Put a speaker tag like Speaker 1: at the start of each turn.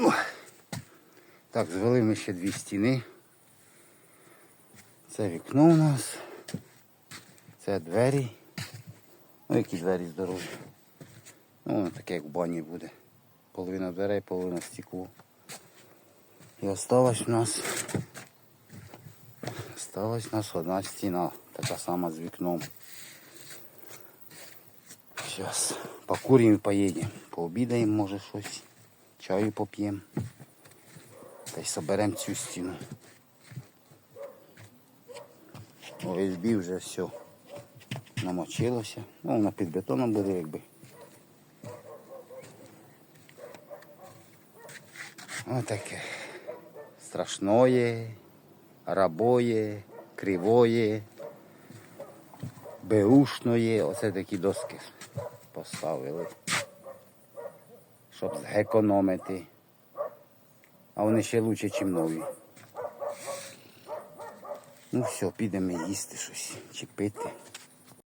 Speaker 1: Ой. Так, звели ми ще дві стіни. Це вікно у нас. Це двері. Ну, які двері здорові. Ну, воно таке, як в бані буде. Половина дверей, половина стекло. І осталась у нас. Осталась у нас одна стіна, така сама з вікном. Зараз покуримо і поїдемо. Пообідаємо, може щось. Чаю поп'ємо. Та й соберемо цю стіну. ОСБ вже все намочилося. Ну, воно під бетоном буде якби. Отаке. Страшное, рабоє, кривоє, беушноє. Оце такі доски поставили. Щоб зекономити. А вони ще краще, ніж нові. Ну все, підемо їсти щось, чи пити.